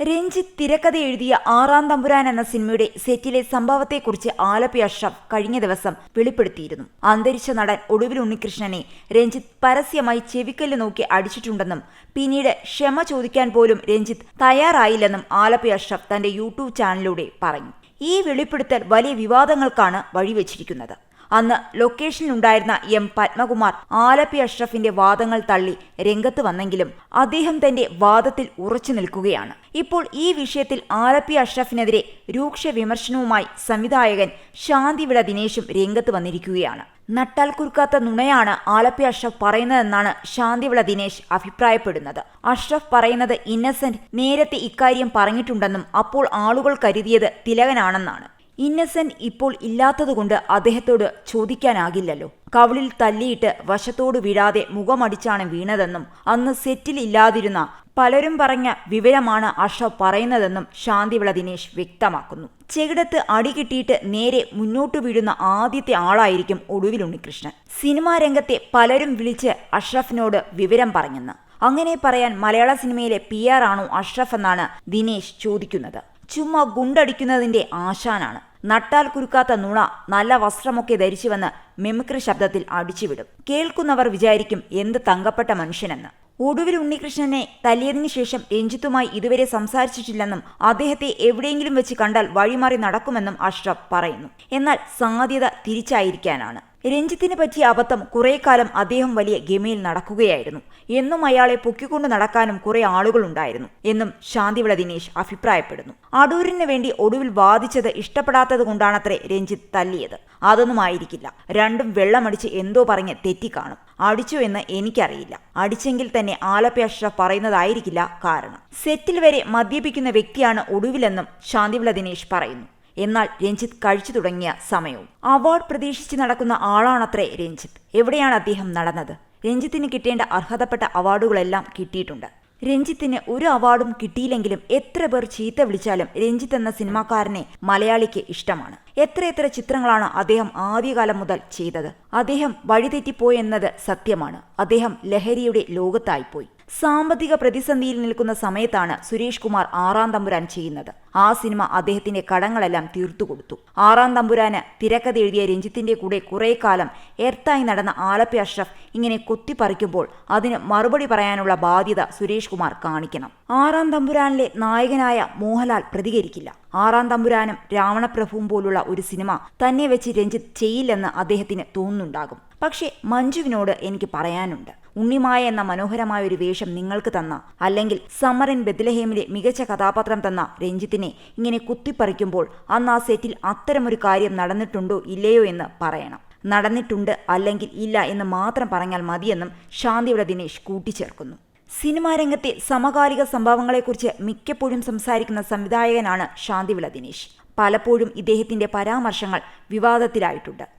രഞ്ജിത്ത് തിരക്കഥ എഴുതിയ ആറാം തമ്പുരാൻ എന്ന സിനിമയുടെ സെറ്റിലെ സംഭവത്തെക്കുറിച്ച് ആലപ്പി അഷ്റഫ് കഴിഞ്ഞ ദിവസം വെളിപ്പെടുത്തിയിരുന്നു. അന്തരിച്ച നടൻ ഒടുവിൽ ഉണ്ണികൃഷ്ണനെ രഞ്ജിത്ത് പരസ്യമായി ചെവിക്കല്ല് നോക്കി അടിച്ചിട്ടുണ്ടെന്നും പിന്നീട് ക്ഷമ ചോദിക്കാൻ പോലും രഞ്ജിത്ത് തയ്യാറായില്ലെന്നും ആലപ്പി അഷ്റഫ് തന്റെ യൂട്യൂബ് ചാനലിലൂടെ പറഞ്ഞു. ഈ വെളിപ്പെടുത്തൽ വലിയ വിവാദങ്ങൾക്കാണ് വഴിവെച്ചിരിക്കുന്നത്. അന്ന് ലൊക്കേഷനിലുണ്ടായിരുന്ന എം പത്മകുമാർ ആലപ്പി അഷ്റഫിന്റെ വാദങ്ങൾ തള്ളി രംഗത്ത് വന്നെങ്കിലും അദ്ദേഹം തന്റെ വാദത്തിൽ ഉറച്ചു നിൽക്കുകയാണ്. ഇപ്പോൾ ഈ വിഷയത്തിൽ ആലപ്പി അഷ്റഫിനെതിരെ രൂക്ഷ വിമർശനവുമായി സംവിധായകൻ ശാന്തിവിള ദിനേശും രംഗത്ത് വന്നിരിക്കുകയാണ്. നട്ടാൽ കുറുക്കാത്ത നുണയാണ് ആലപ്പി അഷ്റഫ് പറയുന്നതെന്നാണ് ശാന്തിവിള ദിനേശ് അഭിപ്രായപ്പെടുന്നത്. അഷ്റഫ് പറയുന്നത് ഇന്നസെന്റ് നേരത്തെ ഇക്കാര്യം പറഞ്ഞിട്ടുണ്ടെന്നും അപ്പോൾ ആളുകൾ കരുതിയത് തിലകനാണെന്നാണ്. ഇന്നസെന്റ് ഇപ്പോൾ ഇല്ലാത്തതുകൊണ്ട് അദ്ദേഹത്തോട് ചോദിക്കാനാകില്ലല്ലോ. കവിളിൽ തല്ലിയിട്ട് വശത്തോട് വീഴാതെ മുഖമടിച്ചാണ് വീണതെന്നും അന്ന് സെറ്റിൽ ഇല്ലാതിരുന്ന പലരും പറഞ്ഞ വിവരമാണ് അഷ്റഫ് പറയുന്നതെന്നും ശാന്തിവിള ദിനേശ് വ്യക്തമാക്കുന്നു. ചെകിടത്ത് അടി കിട്ടിയിട്ട് നേരെ മുന്നോട്ട് വീഴുന്ന ആദ്യത്തെ ആളായിരിക്കും ഒടുവിൽ ഉണ്ണികൃഷ്ണൻ. സിനിമാ രംഗത്തെ പലരും വിളിച്ച് അഷ്റഫിനോട് വിവരം പറഞ്ഞെന്ന്. അങ്ങനെ പറയാൻ മലയാള സിനിമയിലെ പി ആർ ആണോ അഷ്റഫ് എന്നാണ് ദിനേശ് ചോദിക്കുന്നത്. ചുമ്മാ ഗുണ്ടടിക്കുന്നതിന്റെ ആശാനാണ്. നട്ടാൽ കുരുക്കാത്ത നുണ നല്ല വസ്ത്രമൊക്കെ ധരിച്ചുവെന്ന് മിമിക്രി ശബ്ദത്തിൽ അടിച്ചുവിടും. കേൾക്കുന്നവർ വിചാരിക്കും എന്ത് തങ്കപ്പെട്ട മനുഷ്യനെന്ന്. ഒടുവിൽ ഉണ്ണികൃഷ്ണനെ തല്ലിയതിനു ശേഷം രഞ്ജിത്തുമായി ഇതുവരെ സംസാരിച്ചിട്ടില്ലെന്നും അദ്ദേഹത്തെ എവിടെയെങ്കിലും വെച്ച് കണ്ടാൽ വഴിമാറി നടക്കുമെന്നും അഷ്റഫ് പറയുന്നു. എന്നാൽ സാധ്യത തിരിച്ചായിരിക്കാനാണ്. രഞ്ജിത്തിന് പറ്റിയ അബദ്ധം കുറെ കാലം അദ്ദേഹം വലിയ ഗമയിൽ നടക്കുകയായിരുന്നു. എന്നും അയാളെ പൊക്കിക്കൊണ്ട് നടക്കാനും കുറെ ആളുകളുണ്ടായിരുന്നു. എന്നും ശാന്തിവിള ദിനേശ് അഭിപ്രായപ്പെടുന്നു. അടൂരിന് വേണ്ടി ഒടുവിൽ വാദിച്ചത് ഇഷ്ടപ്പെടാത്തത് കൊണ്ടാണത്രേ രഞ്ജിത്ത് തല്ലിയത്. അതൊന്നും ആയിരിക്കില്ല. രണ്ടും വെള്ളമടിച്ച് എന്തോ പറഞ്ഞ് തെറ്റിക്കാണും അടിച്ചു എന്ന് എനിക്കറിയില്ല. അടിച്ചെങ്കിൽ തന്നെ ആലപ്പി അഷ്റഫ് പറയുന്നതായിരിക്കില്ല കാരണം. സെറ്റിൽ വരെ മദ്യപിക്കുന്ന വ്യക്തിയാണ് ഒടുവിലെന്നും ശാന്തിവിള ദിനേശ് പറയുന്നു. എന്നാൽ രഞ്ജിത്ത് കഴിച്ചു തുടങ്ങിയ സമയവും. അവാർഡ് പ്രതീക്ഷിച്ച് നടക്കുന്ന ആളാണത്രേ രഞ്ജിത്ത്. എവിടെയാണ് അദ്ദേഹം നടന്നത്? രഞ്ജിത്തിന് കിട്ടേണ്ട അർഹതപ്പെട്ട അവാർഡുകളെല്ലാം കിട്ടിയിട്ടുണ്ട്. രഞ്ജിത്തിന് ഒരു അവാർഡും കിട്ടിയില്ലെങ്കിലും എത്ര പേർ ചീത്ത വിളിച്ചാലും രഞ്ജിത്ത് എന്ന സിനിമാക്കാരനെ മലയാളിക്ക് ഇഷ്ടമാണ്. എത്രയെത്ര ചിത്രങ്ങളാണ് അദ്ദേഹം ആദ്യകാലം മുതൽ ചെയ്തത്? അദ്ദേഹം വഴിതെറ്റിപ്പോയെന്നത് സത്യമാണ്. അദ്ദേഹം ലഹരിയുടെ ലോകത്തായിപ്പോയി. സാമ്പത്തിക പ്രതിസന്ധിയിൽ നിൽക്കുന്ന സമയത്താണ് സുരേഷ് കുമാർ ആറാം തമ്പുരാൻ ചെയ്യുന്നത്. ആ സിനിമ അദ്ദേഹത്തിന്റെ കടങ്ങളെല്ലാം തീർത്തുകൊടുത്തു ആറാം തമ്പുരാന് തിരക്കഥ എഴുതിയ രഞ്ജിത്തിന്റെ കൂടെ കുറെ കാലം എർത്തായി നടന്ന ആലപ്പി അഷ്റഫ് ഇങ്ങനെ കൊത്തിപ്പറിക്കുമ്പോൾ അതിന് മറുപടി പറയാനുള്ള ബാധ്യത സുരേഷ് കുമാർ കാണിക്കണം. ആറാം തമ്പുരാനിലെ നായകനായ മോഹൻലാൽ പ്രതികരിക്കില്ല. ആറാം തമ്പുരാനും രാവണപ്രഭുവും പോലുള്ള ഒരു സിനിമ തന്നെ വെച്ച് രഞ്ജിത്ത് ചെയ്യില്ലെന്ന് അദ്ദേഹത്തിന് തോന്നുന്നുണ്ടാകും. പക്ഷേ മഞ്ജുവിനോട് എനിക്ക് പറയാനുണ്ട്. ഉണ്ണിമായ എന്ന മനോഹരമായ ഒരു വേഷം നിങ്ങൾക്ക് തന്ന അല്ലെങ്കിൽ സമ്മർ ഇൻ ബെത്ലഹേമിലെ മികച്ച കഥാപാത്രം തന്ന രഞ്ജിത്തിനെ ഇങ്ങനെ കുത്തിപ്പറിക്കുമ്പോൾ അന്ന് ആ സെറ്റിൽ അത്തരമൊരു കാര്യം നടന്നിട്ടുണ്ടോ ഇല്ലയോ എന്ന് പറയണം. നടന്നിട്ടുണ്ട് അല്ലെങ്കിൽ ഇല്ല എന്ന് മാത്രം പറഞ്ഞാൽ മതിയെന്നും ശാന്തിയുടെ ദിനേശ് കൂട്ടിച്ചേർക്കുന്നു. സിനിമാ രംഗത്തെ സമകാലിക സംഭവങ്ങളെക്കുറിച്ച് മിക്കപ്പോഴും സംസാരിക്കുന്ന സംവിധായകനാണ് ശാന്തിവിള ദിനേശ്. പലപ്പോഴും ഇദ്ദേഹത്തിന്റെ പരാമർശങ്ങൾ വിവാദത്തിലായിട്ടുണ്ട്.